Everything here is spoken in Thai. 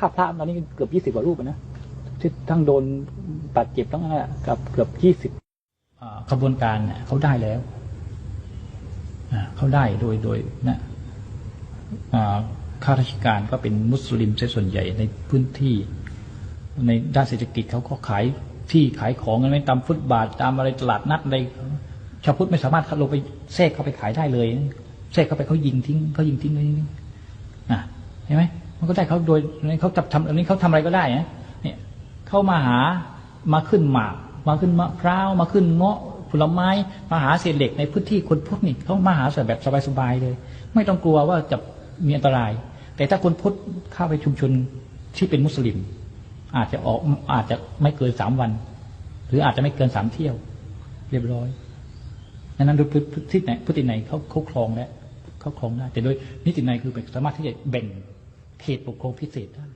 ฆ่าพระตอนนี้เกือบยี่สิบกว่ารูปนะที่ทั้งโดนบาดเจ็บทั้งนั้นกับเกือบยี่สิบขบวนการเนี่ยเขาได้แล้วเขาได้โดยโดยนะอ่าข้าราชการก็เป็นมุสลิมซะส่วนใหญ่ในพื้นที่ ในด้านเศรษฐกิจเขาก็ขายที่ขายของกันไม่ตามฟุตบาทตามอะไรตลาดนัดอะไรชาวพุทธไม่สามารถเข้าลงไปแทรกเข้าไปขายได้เลยแทรกเข้าไปเขายิงทิ้งเขายิงทิ้งเขายิงทิ้งอะเห็นไหม มันก็ได้เขาโดยเขาจับทำอันนี้เขาทำอะไรก็ได้นะเนี่ยเข้ามาหามาขึ้นหมากมาขึ้นมะพร้าวมาขึ้นเงาะผลไม้มาหาเศษเหล็กในพื้นที่คนพุทธนี่เขามาหาแบบสบายๆเลย ไม่ต้องกลัวว่าจะมีอันตราย แต่ถ้าคนพุทธเข้าไปชุมชนที่เป็นมุสลิม อาจจะออกอาจจะไม่เกินสามวัน หรืออาจจะไม่เกินสามเที่ยว เรียบร้อยดังนั้นโดยพฤติไหนพฤติไหนเขาเขาครองแล้วเขาครองได้แต่โดยนิติไหนคือสามารถที่จะแบ่ง เขตปกครองพิเศษได้